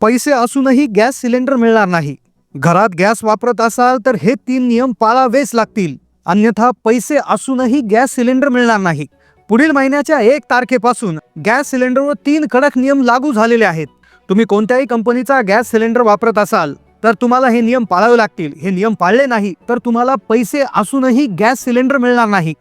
पैसे असूनही gas cylinder मिळणार नाही. घरात गॅस वापरत असाल तर हे तीन नियम पाळावेच लागतील. अन्यथा पैसे असूनही गॅस सिलेंडर मिळणार नाही. पुढील महिन्याच्या एक तारखेपासून गॅस सिलेंडरवर तीन कडक नियम लागू झालेले आहेत. तुम्ही कोणत्याही कंपनीचा गॅस सिलेंडर वापरत असाल तर तुम्हाला हे नियम पाळावे लागतील. हे नियम पाळले नाही तर तुम्हाला पैसे असूनही गॅस सिलेंडर मिळणार नाही.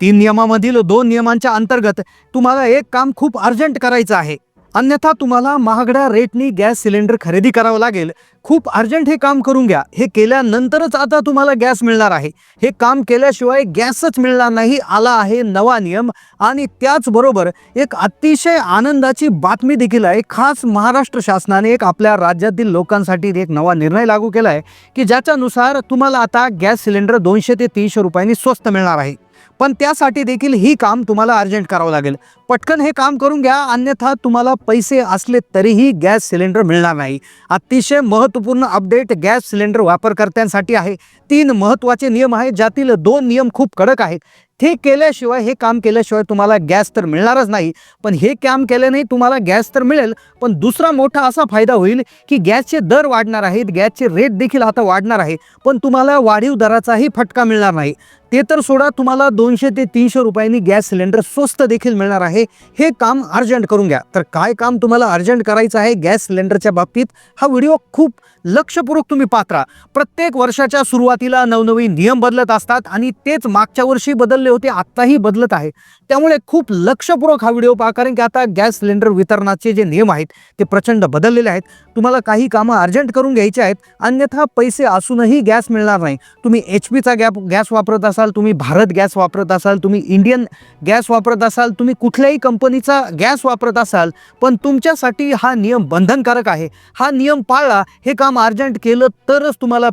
तीन नियमामधील दोन नियमांच्या अंतर्गत तुम्हाला एक काम खूप अर्जंट करायचं आहे. अन्यथा तुम्हाला महागड्या रेटनी गॅस सिलेंडर खरेदी करावं लागेल. खूप अर्जंट हे काम करून घ्या. हे केल्यानंतरच आता तुम्हाला गॅस मिळणार आहे. हे काम केल्याशिवाय गॅसच मिळणार नाही आला आहे नवा नियम. आणि त्याचबरोबर एक अतिशय आनंदाची बातमी देखील आहे. खास महाराष्ट्र शासनाने एक आपल्या राज्यातील लोकांसाठी एक नवा निर्णय लागू केला आहे की ज्याच्यानुसार तुम्हाला आता गॅस सिलेंडर दोनशे ते तीनशे रुपयांनी स्वस्त मिळणार आहे. पण त्यासाठी देखील ही काम तुम्हाला अर्जंट करावं लागेल. पटकन हे काम करून घ्या अन्यथा तुम्हाला पैसे असले तरीही गॅस सिलेंडर मिळणार नाही. अतिशय महत्त्वपूर्ण अपडेट गॅस सिलेंडर वापरकर्त्यांसाठी आहे. तीन महत्त्वाचे नियम आहेत ज्यातील दोन नियम खूप कडक आहेत. ते केल्याशिवाय हे काम केल्याशिवाय तुम्हाला गॅस तर मिळणारच नाही. पण हे काम केल्याने तुम्हाला गॅस तर मिळेल पण दुसरा मोठा असा फायदा होईल की गॅसचे दर वाढणार आहेत गॅसचे रेट देखील आता वाढणार आहे पण तुम्हाला वाढीव दराचाही फटका मिळणार नाही. ते तर सोडा तुम्हाला दोनशे ते तीनशे रुपयांनी गॅस सिलेंडर स्वस्त देखील मिळणार आहे. हे काम अर्जंट करून घ्या. तर काय काम तुम्हाला अर्जंट करायचं आहे गॅस सिलेंडरच्या बाबतीत? हा व्हिडिओ खूप लक्षपूर्वक तुम्ही पात्रा. प्रत्येक वर्षाच्या सुरुवातीला नवनवीन नियम बदलत असतात आणि तेच मागच्या वर्षी बदल बदलले होते आत्ताही बदलत आहे. त्यामुळे खूप लक्षपूर्वक हा व्हिडिओ पहा कारण की आता गॅस सिलेंडर वितरणाचे जे नियम आहेत ते प्रचंड बदललेले आहेत. तुम्हाला काही कामं अर्जंट करून घ्यायचे आहेत अन्यथा पैसे असूनही गॅस मिळणार नाही. तुम्ही एच पीचा गॅप गॅस वापरत असाल तुम्ही भारत गॅस वापरत असाल तुम्ही इंडियन गॅस वापरत असाल तुम्ही कुठल्याही कंपनीचा गॅस वापरत असाल पण तुमच्यासाठी हा नियम बंधनकारक आहे. हा नियम पाळला हे काम अर्जंट केलं तरच तुम्हाला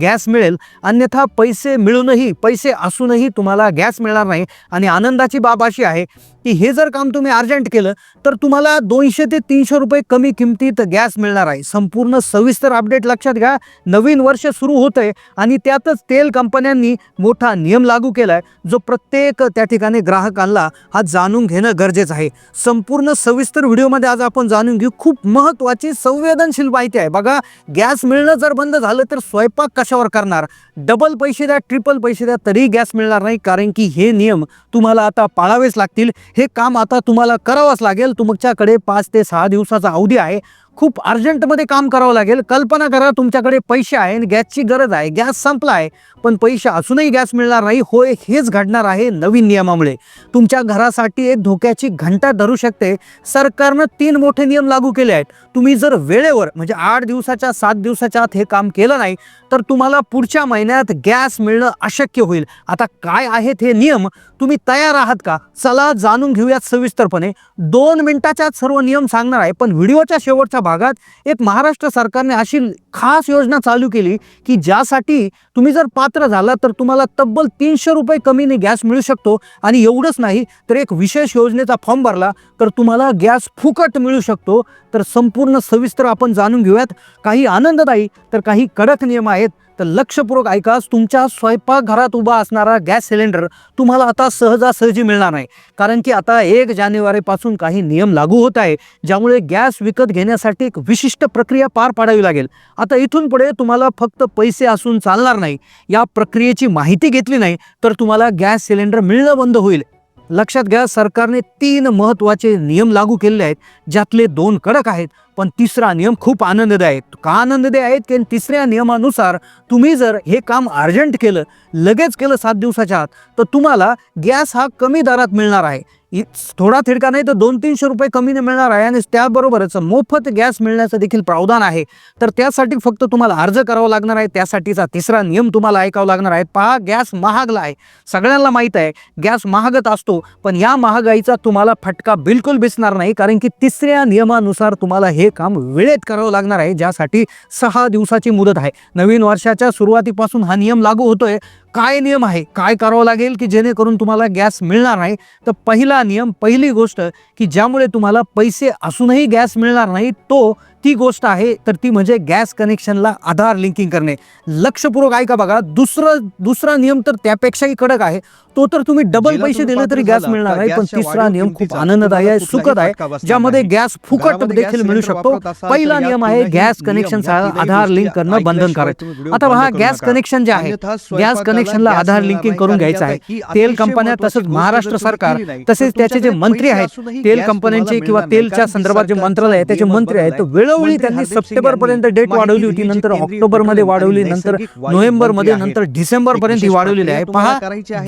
गॅस मिळेल. अन्यथा पैसे मिळूनही पैसे असूनही तुम्हाला गॅस गॅस मिळणार नाही आणि आनंदाची बाब अशी आहे की हे जर काम तुम्ही अर्जंट केलं तर तुम्हाला दोनशे ते तीनशे रुपये कमी किमतीत गॅस मिळणार आहे. संपूर्ण सविस्तर अपडेट लक्षात घ्या. नवीन वर्ष सुरू होतं आहे आणि त्यातच तेल कंपन्यांनी मोठा नियम लागू केला आहे जो प्रत्येक त्या ठिकाणी ग्राहकांना हा जाणून घेणं गरजेचं आहे. संपूर्ण सविस्तर व्हिडिओमध्ये आज आपण जाणून घेऊ. खूप महत्त्वाची संवेदनशील माहिती आहे. बघा गॅस मिळणं जर बंद झालं तर स्वयंपाक कशावर करणार? डबल पैसे द्या ट्रिपल पैसे द्या तरी गॅस मिळणार नाही कारण की हे नियम तुम्हाला आता पाळावेच लागतील. हे काम आता तुम्हाला करावंच लागेल. तुमच्याकडे पाच ते सहा दिवसाचा अवधी आहे. खूप अर्जंटमध्ये काम करावं लागेल. कल्पना करा तुमच्याकडे पैसे आहे आणि गॅसची गरज आहे. गॅस संपला आहे पण पैसे असूनही गॅस मिळणार नाही. होय हेच घडणार आहे नवीन नियमामुळे. तुमच्या घरासाठी एक धोक्याची घंटा धरू शकते. सरकारनं तीन मोठे नियम लागू केले आहेत. तुम्ही जर वेळेवर म्हणजे आठ दिवसाच्या सात दिवसाच्या आत हे काम केलं नाही तर तुम्हाला पुढच्या महिन्यात गॅस मिळणं अशक्य होईल. आता काय आहेत हे नियम? तुम्ही तयार आहात का? चला जाणून घेऊयात सविस्तरपणे. दोन मिनिटाच्या आत सर्व नियम सांगणार आहे पण व्हिडिओच्या शेवटच्या भागात एक महाराष्ट्र सरकारने अशी खास योजना चालू केली की ज्यासाठी तुम्ही जर पात्र झाला तर तुम्हाला तब्बल तीनशे रुपये कमीने गॅस मिळू शकतो आणि एवढंच नाही तर एक विशेष योजनेचा फॉर्म भरला तर तुम्हाला गॅस फुकट मिळू शकतो. तर संपूर्ण सविस्तर आपण जाणून घेऊयात. काही आनंददायी तर काही कडक नियम आहेत. तर लक्षपूर्वक ऐकाच तुमच्या स्वयंपाकघरात उभा असणारा गॅस सिलेंडर तुम्हाला आता सहजासहजी मिळणार नाही. कारण की आता एक जानेवारीपासून काही नियम लागू होत आहे ज्यामुळे गॅस विकत घेण्यासाठी एक विशिष्ट प्रक्रिया पार पाडावी लागेल. आता इथून पुढे तुम्हाला फक्त पैसे असून चालणार नाही. या प्रक्रियेची माहिती घेतली नाही तर तुम्हाला गॅस सिलेंडर मिळणं बंद होईल. लक्षात घ्या सरकारने तीन महत्त्वाचे नियम लागू केलेले आहेत ज्यातले दोन कडक आहेत. पण तिसरा नियम खूप आनंददायक का आनंददायी आहेत की तिसऱ्या नियमानुसार तुम्ही जर हे काम अर्जंट केलं लगेच केलं सात दिवसाच्या आत तर तुम्हाला गॅस हा कमी दरात मिळणार आहे. इ- थोडा थिडका नाही तर दोन तीनशे रुपये कमीने मिळणार आहे आणि त्याबरोबरच मोफत गॅस मिळण्याचं देखील प्रावधान आहे. तर त्यासाठी फक्त तुम्हाला अर्ज करावा लागणार आहे. त्यासाठीचा तिसरा नियम तुम्हाला ऐकावा लागणार आहे. पहा गॅस महागला आहे. सगळ्यांना माहीत आहे गॅस महागत असतो पण या महागाईचा तुम्हाला फटका बिलकुल बिसणार नाही कारण की तिसऱ्या नियमानुसार तुम्हाला हे काम वेळेत करावं लागणार आहे ज्यासाठी सहा दिवसाची मुदत आहे. नवीन वर्षाच्या सुरुवातीपासून हा नियम लागू होतोय. काय नियम आहे? काय करावं लागेल की जेणेकरून तुम्हाला गॅस मिळणार नाही? तर पहिला नियम पहिली गोष्ट की ज्यामुळे तुम्हाला पैसे असूनही गॅस मिळणार नाही तो ती गोष्ट आहे तर ती म्हणजे गॅस कनेक्शनला आधार लिंकिंग करणे. लक्षपूर्वक आहे का बघा दुसरं दुसरा नियम तर त्यापेक्षाही कडक आहे. तो तर तुम्ही डबल पैसे दिले तरी गॅस मिळणार नाही पण तिसरा नियम खूप आनंददायी आहे सुखद आहे. ज्यामध्ये गॅस फुकट देखील मिळू शकतो. पहिला नियम आहे गॅस कनेक्शन आधार लिंक करणं बंधनकारक. आता हा गॅस कनेक्शन जे आहे गॅस कनेक्शन कनेक्शनला आधार लिंकिंग करून घ्यायचं आहे. तेल कंपन्या तसंच महाराष्ट्र सरकार तसेच त्याचे जे मंत्री आहेत तेल कंपन्यांचे किंवा तेलच्या संदर्भात जे मंत्रालय आहे त्याचे मंत्री आहेत तर वेळोवेळी त्यांनी सप्टेंबर पर्यंत डेट वाढवली होती नंतर ऑक्टोबरमध्ये वाढवली नंतर नोव्हेंबरमध्ये नंतर डिसेंबर पर्यंत ही वाढवलेली आहे. पहा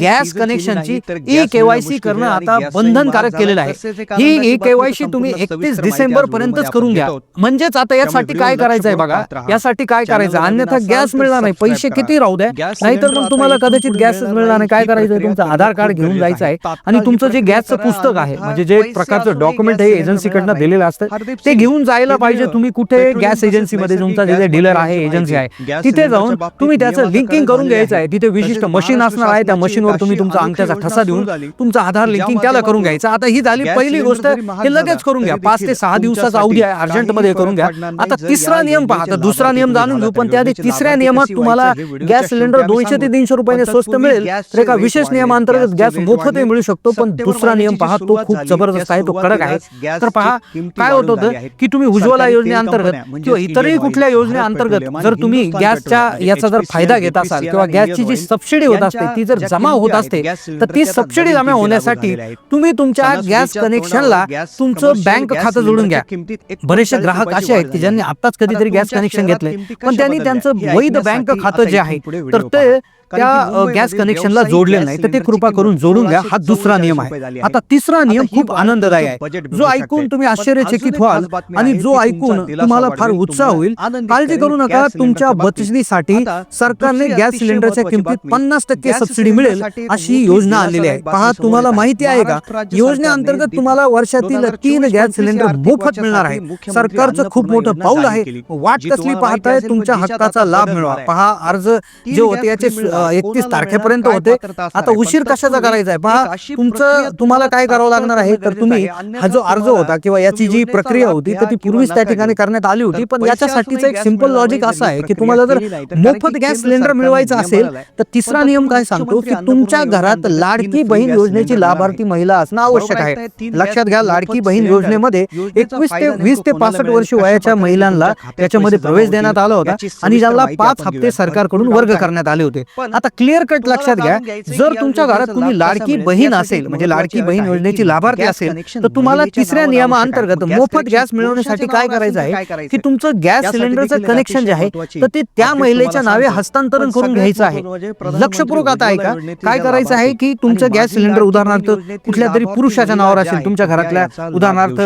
गॅस कनेक्शनची ई केवायसी करणं आता बंधनकारक केलेलं आहे. ही ई केवायसी तुम्ही एकतीस डिसेंबर पर्यंतच करून घ्या म्हणजेच आता यासाठी काय करायचं आहे बघा यासाठी काय करायचं अन्यथा गॅस मिळणार नाही पैसे किती राहू द्या नाहीतर मग तुम्हाला कदाचित गॅस मिळणार नाही. काय करायचं आहे तुमचं आधार कार्ड घेऊन जायचं आहे. आणि तुमचं जे गॅसचं पुस्तक आहे म्हणजे जे प्रकारचं डॉक्युमेंट हे एजन्सीकडनं दिलेलं असतं ते घेऊन जायला पाहिजे तुम्ही कुठे गॅस एजन्सीमध्ये तुमचा जिथे डीलर आहे एजन्सी आहे तिथे जाऊन तुम्ही त्याचं लिंकिंग करून घ्यायचं आहे. तिथे विशिष्ट मशीन असणार आहे त्या मशीनवर तुम्ही तुमचा अंगठ्याचा ठसा देऊन तुमचा आधार लिंकिंग त्याला करून घ्यायचं. आता ही झाली पहिली गोष्ट हे लगेच करून घ्या. पाच ते सहा दिवसाचा अवधी आहे. अर्जंटमध्ये करून घ्या आता तिसरा नियम पहा दुसरा नियम जाणून घेऊ पण त्याआधी तिसऱ्या नियमात तुम्हाला गॅस सिलेंडर दोनशे ते तीनशे दोनशे रुपयाने स्वस्त मिळेल. तर एका विशेष नियमांतर्गत गॅस मोफतही मिळू शकतो. पण दुसरा नियम पहा तो खूप जबरदस्त आहे तो कडक आहे. तर पहा काय होत होतं की तुम्ही उज्ज्वला योजनेअंतर्गत किंवा इतरही कुठल्या योजनेअंतर्गत जर तुम्ही गॅसच्या याचा जर फायदा घेत असाल किंवा गॅसची जी सबसिडी होत असते ती जर जमा होत असते तर ती सबसिडी जमा होण्यासाठी तुम्ही तुमच्या गॅस कनेक्शनला तुमचं बँक खातं जोडून घ्या. बरेचसे ग्राहक असे आहेत की ज्यांनी आताच कधीतरी गॅस कनेक्शन घेतले पण त्यांनी त्यांचं वैध बँक खातं जे आहे तर ते त्या गॅस कनेक्शनला जोडले नाही. तर ते कृपा करून जोडून घ्या हा दुसरा नियम आहे. आता तिसरा नियम खूप आनंददायी आहे. जो ऐकून तुम्ही आश्चर्यचकित व्हाल आणि जो ऐकून तुम्हाला फार उत्साह होईल काळजी करू नका. तुमच्या बचतीसाठी सरकारने गॅस सिलेंडरच्या किमतीत पन्नास टक्के सबसिडी मिळेल अशी योजना आलेली आहे. पहा तुम्हाला माहिती आहे का? योजनेअंतर्गत तुम्हाला वर्षातील तीन गॅस सिलेंडर मोफत मिळणार आहे. सरकारचं खूप मोठं पाऊल आहे. वाट कसली पाहताय तुमच्या हक्काचा लाभ मिळवा पहा अर्ज जे होते याचे एकतीस तारखेपर्यंत होते. आता उशीर कशाचा करायचा आहे? पहा तुमचं तुम्हाला काय करावं लागणार आहे? तर तुम्ही हा जो अर्ज होता किंवा याची जी प्रक्रिया होती तर ती पूर्वीच त्या ठिकाणी करण्यात आली होती. पण याच्यासाठीच एक सिंपल लॉजिक असं आहे की तुम्हाला जर मोफत गॅस सिलेंडर मिळवायचा असेल तर तिसरा नियम काय सांगतो की तुमच्या घरात लाडकी बहीण योजनेची लाभार्थी महिला असणं आवश्यक आहे. लक्षात घ्या लाडकी बहीण योजनेमध्ये एकवीस ते वीस ते पासष्ट वर्ष वयाच्या महिलांना त्याच्यामध्ये प्रवेश देण्यात आला होता आणि ज्याला पाच हप्ते सरकारकडून वर्ग करण्यात आले होते आता क्लिअर कट लक्षात घ्या. जर तुमच्या घरात तुम्ही म्हणजे लाडकी बहीण असेल म्हणजे लाडकी बहीण योजनेची लाभार्थी असेल तर तुम्हाला तिसऱ्या नियमाअंतर्गत मोफत गॅस मिळवण्यासाठी काय करायचं आहे? की तुमचं गॅस सिलेंडरचं कनेक्शन जे आहे तर ते त्या महिलेच्या नावे हस्तांतरण करून घ्यायचं आहे. लक्षपूर्वक आता आहे का काय करायचं आहे की तुमचं गॅस सिलेंडर उदाहरणार्थ कुठल्या तरी पुरुषाच्या नावावर असेल तुमच्या घरातल्या उदाहरणार्थ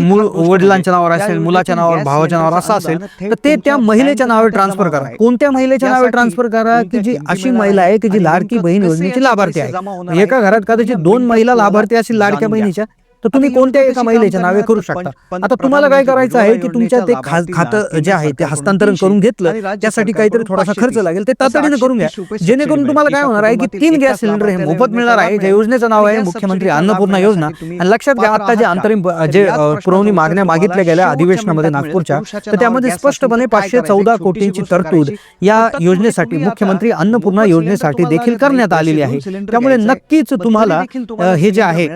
मूळ वडिलांच्या नावावर असेल मुलाच्या नावावर भावाच्या नावावर असं असेल तर ते त्या महिलेच्या नावे ट्रान्सफर करा कोणत्या महिलेच्या नावे ट्रान्सफर करा की जी अशी महिला आहे की जी लाडकी बहीण योजनेची लाभार्थी आहे? एका घरात कदाचित दोन महिला लाभार्थी असतील लाडक्या बहिणीच्या तर तुम्ही कोणत्या एका महिलेच्या नावे करू शकता? आता तुम्हाला काय करायचं आहे की तुमच्या ते खातं जे आहे ते हस्तांतरण करून घेतलं त्यासाठी काहीतरी थोडासा खर्च लागेल ते तातडीने करून घ्या. जेणेकरून तुम्हाला काय होणार आहे की तीन गॅस सिलेंडर हे मोफत मिळणार आहे ज्या योजनेचं नाव आहे मुख्यमंत्री अन्नपूर्णा योजना. आणि लक्षात घ्या आता जे अंतरिम जे पुरवणी मागण्या मागितल्या गेल्या अधिवेशनामध्ये नागपूरच्या तर त्यामध्ये स्पष्टपणे पाचशे चौदा कोटींची तरतूद या योजनेसाठी मुख्यमंत्री अन्नपूर्णा योजनेसाठी देखील करण्यात आलेली आहे त्यामुळे नक्कीच तुम्हाला हे जे आहे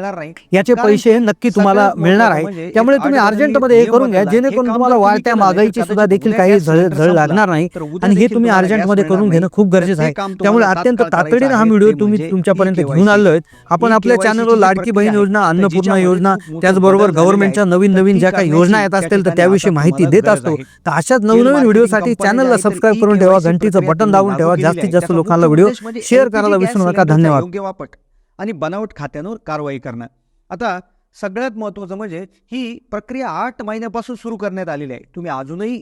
याचे पैसे पैसे नक्की तुम्हाला मिळणार आहे म्हणजे त्यामुळे तुम्ही अर्जंटमध्ये हे करून घ्या. हे जेणेकरून तुम्हाला वाढत्या महागाईची सुद्धा देखील काही झळ लागणार नाही आणि हे तुम्ही अर्जंटमध्ये करून घेणं खूप. गरजेचं आहे त्यामुळे अत्यंत तातडीने हा व्हिडिओ तुम्ही म्हणजे तुमच्यापर्यंत. घेऊन आलोय आपण ही आपल्या चॅनलवर लाडकी बहीण योजना अन्नपूर्णा योजना त्याचबरोबर गव्हर्नमेंटच्या. नवीन नवीन ज्या काही योजना येत असतील तर त्याविषयी माहिती देत असतो. तर अशाच नवनवीन व्हिडिओसाठी चॅनलला सबस्क्राईब करून ठेवा घंटीचं बटन दाबून ठेवा जास्तीत. जास्त लोकांना व्हिडिओ शेअर करायला विसरू नका धन्यवाद आणि बनावट खात्यांवर कारवाई करणं आता सगळ्यात महत्त्वाचं म्हणजे ही प्रक्रिया आठ महिन्यापासून सुरू करण्यात आलेली आहे. तुम्ही अजूनही